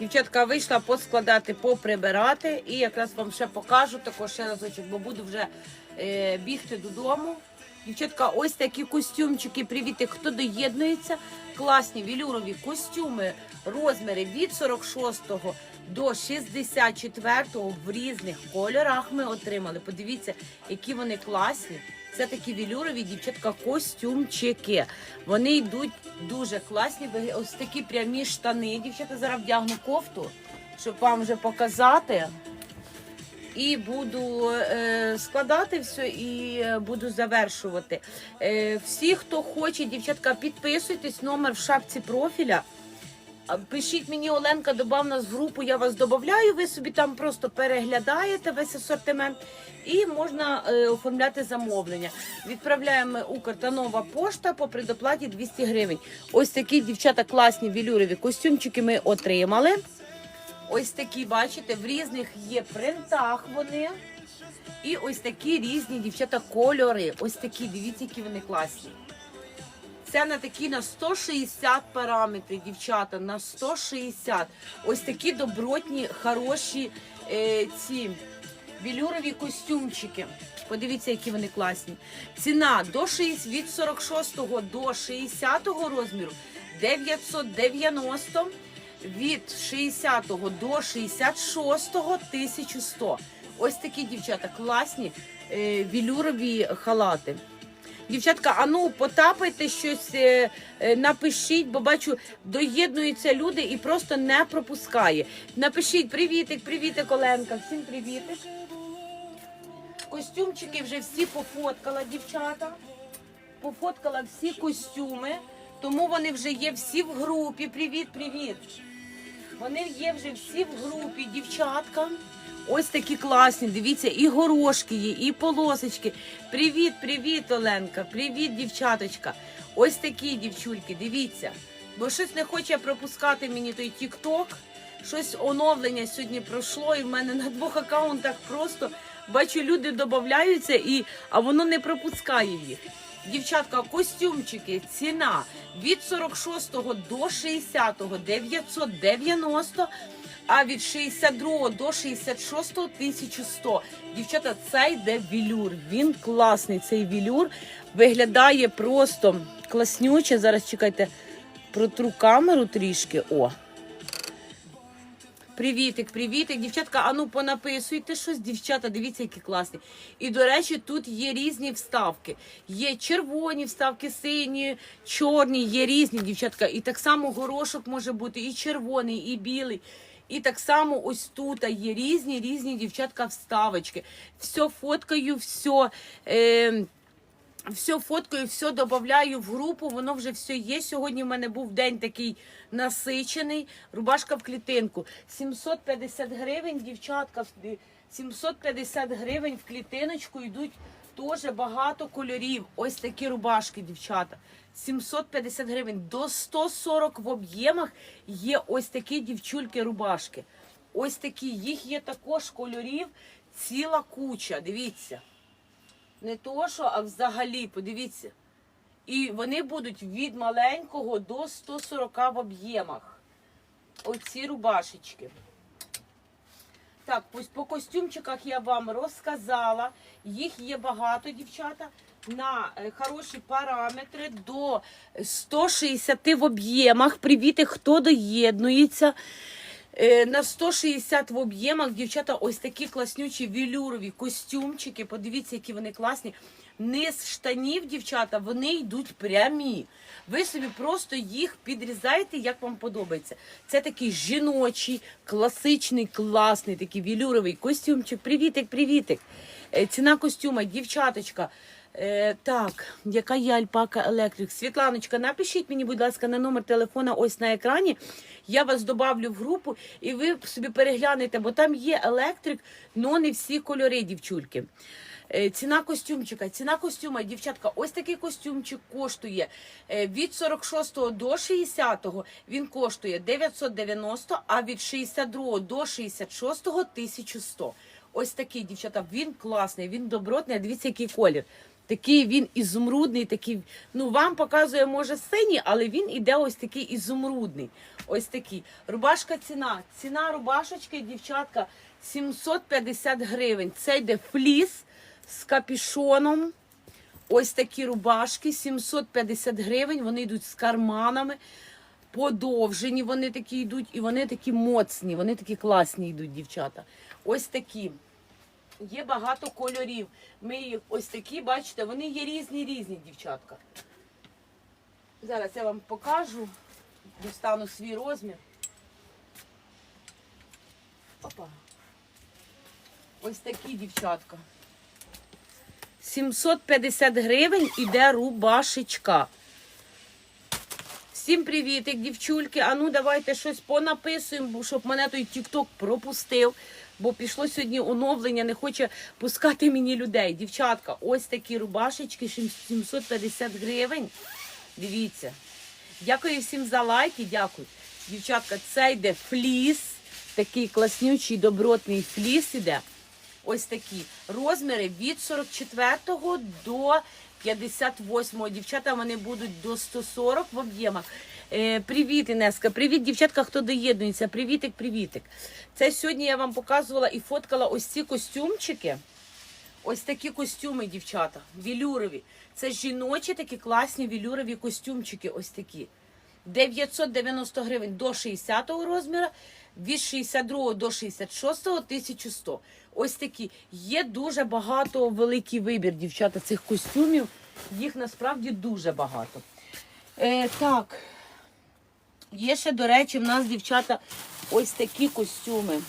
Дівчатка вийшла поскладати, поприбирати. І якраз вам ще покажу також ще разочок, бо буду вже е, бігти додому. Дівчатка, ось такі костюмчики. Привіти, хто доєднується. Класні вілюрові костюми, розміри від 46 до 64 в різних кольорах ми отримали. Подивіться, які вони класні. Це такі вілюрові дівчатка костюмчики. Вони йдуть дуже класні. Ось такі прямі штани. Дівчата зараз вдягну кофту, щоб вам вже показати. І буду е, складати все і е, буду завершувати. Е, всі, хто хоче, дівчатка, підписуйтесь, номер в шапці профіля. Пишіть мені, Оленка, добав нас в групу, я вас додаю, ви собі там просто переглядаєте весь асортимент і можна е, оформляти замовлення. Відправляємо Укр та пошта по предоплаті 200 гривень. Ось такі дівчата класні вілюрові костюмчики ми отримали. Ось такі, бачите, в різних є принтах вони. І ось такі різні дівчата кольори. Ось такі, дивіться, які вони класні. Це на такі на 160 параметрів, дівчата, на 160. Ось такі добротні, хороші е, ці білюрові костюмчики. Подивіться, які вони класні. Ціна до 6, від 46 до 60 розміру 990, від 60 до 66 1100. Ось такі дівчата класні е, вілюрові халати. Дівчатка, а ну потапайте щось, е, е, напишіть, бо бачу, доєднуються люди і просто не пропускає. Напишіть привітик, привітик, Оленка, всім привітик. Костюмчики вже всі пофоткала, дівчата. Пофоткала всі костюми, тому вони вже є всі в групі. Привіт, привіт. Вони є вже всі в групі, дівчатка. Ось такі класні. Дивіться, і горошки є, і полосочки. Привіт, привіт, Оленка. Привіт, дівчаточка. Ось такі дівчульки, дивіться. Бо щось не хоче пропускати мені той Тік-Ток. Щось оновлення сьогодні пройшло, і в мене на двох аккаунтах просто бачу, люди додаються, і, а воно не пропускає їх. Дівчатка, костюмчики, ціна від 46 до 60 990, а від 62 до 66 1100. Дівчата, це йде вілюр. Він класний. Цей вілюр виглядає просто класнюче. Зараз чекайте, протру камеру трішки. О. Привітик, привітик, дівчатка, ану понаписуйте щось, дівчата, дивіться, які класні. І, до речі, тут є різні вставки. Є червоні вставки, сині, чорні, є різні, дівчатка. І так само горошок може бути і червоний, і білий. І так само ось тут є різні, різні дівчатка вставочки. Все фоткаю, все. Е, все фоткаю, все додаю в групу, воно вже все є. Сьогодні в мене був день такий насичений. Рубашка в клітинку. 750 гривень, дівчатка, 750 гривень в клітиночку йдуть теж багато кольорів. Ось такі рубашки, дівчата. 750 гривень. До 140 в об'ємах є ось такі дівчульки рубашки. Ось такі. Їх є також кольорів ціла куча. Дивіться. Не то, що, а взагалі, подивіться. І вони будуть від маленького до 140 в об'ємах. Оці рубашечки. Так, ось по костюмчиках я вам розказала. Їх є багато, дівчата, на е, хороші параметри до 160 в об'ємах. Привіти, хто доєднується. Е, На 160 в об'ємах, дівчата, ось такі класнючі вілюрові костюмчики. Подивіться, які вони класні. Низ штанів, дівчата, вони йдуть прямі. Ви собі просто їх підрізаєте, як вам подобається. Це такий жіночий, класичний, класний такий вілюровий костюмчик. Привітик, привітик. Е, Ціна костюма, дівчаточка. Е, так, яка є альпака електрик? Світланочка, напишіть мені, будь ласка, на номер телефона ось на екрані. Я вас добавлю в групу і ви собі переглянете, бо там є електрик, але не всі кольори, дівчульки. Е, Ціна костюмчика. Ціна костюма, дівчатка, ось такий костюмчик коштує е, від 46 до 60 він коштує 990, а від 62 до 66 1100. Ось такий, дівчата, він класний, він добротний. Дивіться, який колір. Такий він ізумрудний, такий, ну вам показує, може, синій, але він іде ось такий ізумрудний. Ось такий. Рубашка ціна. Ціна рубашечки, дівчатка, 750 гривень. Це йде фліс з капішоном. Ось такі рубашки, 750 гривень. Вони йдуть з карманами. Подовжені вони такі йдуть, і вони такі моцні, вони такі класні йдуть, дівчата. Ось такі. Є багато кольорів. Ми їх ось такі, бачите, вони є різні, різні, дівчатка. Зараз я вам покажу, достану свій розмір. Опа. Ось такі дівчатка. 750 гривень іде рубашечка. Всім привітик, дівчульки. А ну давайте щось понаписуємо, щоб мене той тікток пропустив. Бо пішло сьогодні оновлення, не хоче пускати мені людей. Дівчатка, ось такі рубашечки, 750 гривень. Дивіться. Дякую всім за лайки. Дякую. Дівчатка, це йде фліс. Такий класнючий добротний фліс іде. Ось такі розміри від 44 до 58. Дівчата вони будуть до 140 в об'ємах. Е, привіт, Інеска. Привіт, дівчатка, хто доєднується. Привітик, привітик. Це сьогодні я вам показувала і фоткала ось ці костюмчики. Ось такі костюми, дівчата, вілюрові. Це жіночі такі класні вілюрові костюмчики. Ось такі. 990 гривень до 60 розміру, від 62 до 66 1100. Ось такі. Є дуже багато великий вибір, дівчата, цих костюмів. Їх насправді дуже багато. Е, так. Є ще, до речі, в нас, дівчата, ось такі костюми.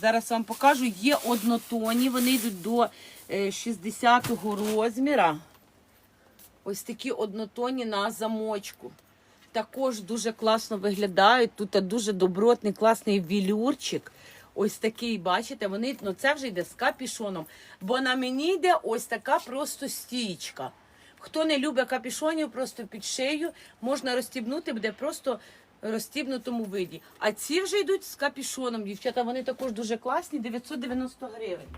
Зараз вам покажу. Є однотонні, вони йдуть до е, 60-го розміра. Ось такі однотонні на замочку. Також дуже класно виглядають. Тут дуже добротний, класний вілюрчик. Ось такий, бачите, вони, ну це вже йде з капішоном. Бо на мені йде ось така просто стічка. Хто не любить капішонів, просто під шею можна розстібнути, буде просто розстібнутому виді. А ці вже йдуть з капішоном. Дівчата, вони також дуже класні, 990 гривень.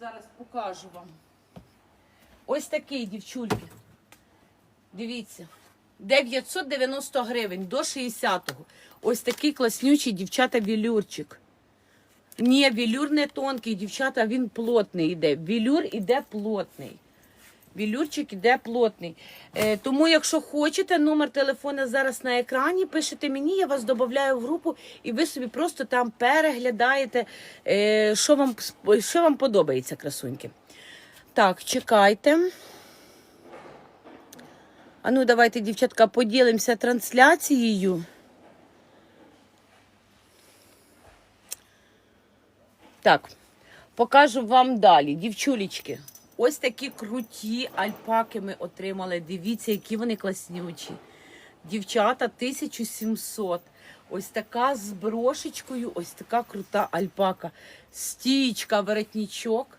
Зараз покажу вам. Ось такий, дівчульки. Дивіться. 990 гривень до 60-го. Ось такий класнючий дівчата вілюрчик. Ні, вілюр не тонкий, дівчата, він плотний іде. Вілюр іде плотний. Вілюрчик іде плотний. Е, тому, якщо хочете, номер телефона зараз на екрані, пишете мені, я вас додаю в групу, і ви собі просто там переглядаєте, е, що, вам, що вам подобається, красуньки. Так, чекайте. А ну, давайте, дівчатка, поділимося трансляцією. Так, покажу вам далі. Дівчулечки, ось такі круті альпаки ми отримали. Дивіться, які вони класнючі. Дівчата 1700. Ось така з брошечкою, ось така крута альпака. Стічка, воротничок.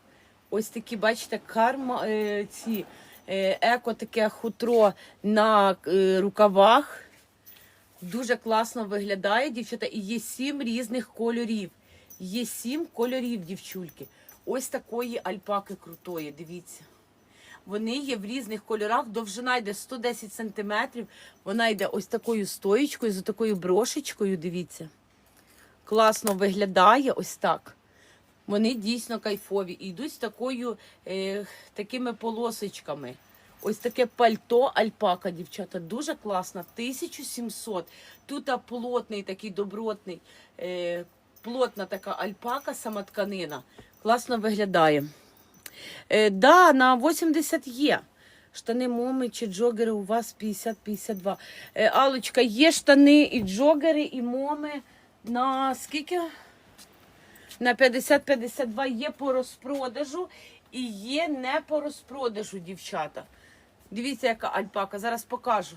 Ось такі, бачите, карма, е, ці еко таке хутро на е, рукавах. Дуже класно виглядає, дівчата, і є сім різних кольорів. Є сім кольорів, дівчульки. Ось такої альпаки крутої, дивіться. Вони є в різних кольорах. Довжина йде 110 см. Вона йде ось такою стоїчкою, з такою брошечкою, дивіться. Класно виглядає ось так. Вони дійсно кайфові. І йдуть з такою, е, такими полосочками. Ось таке пальто альпака, дівчата, дуже класно. 1700. Тут плотний такий добротний, е, плотна така альпака, сама тканина. Класно виглядає. Е, да, на 80 є. Штани моми чи джогери у вас 50-52. Е, Алочка, є штани і джогери, і моми на скільки? На 50-52 є по розпродажу і є не по розпродажу, дівчата. Дивіться, яка альпака. Зараз покажу.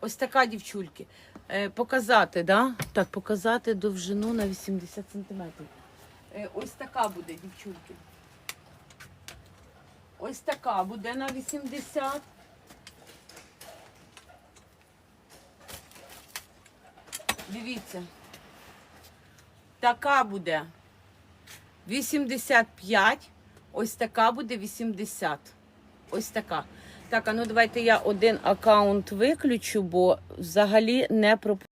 Ось така дівчульки. Е, показати, да? Так, показати довжину на 80 см. Е, ось така буде, дівчульки. Ось така буде на 80. Дивіться. Така буде 85. Ось така буде 80. Ось така. Так, а ну давайте я один аккаунт виключу, бо взагалі не пропустила.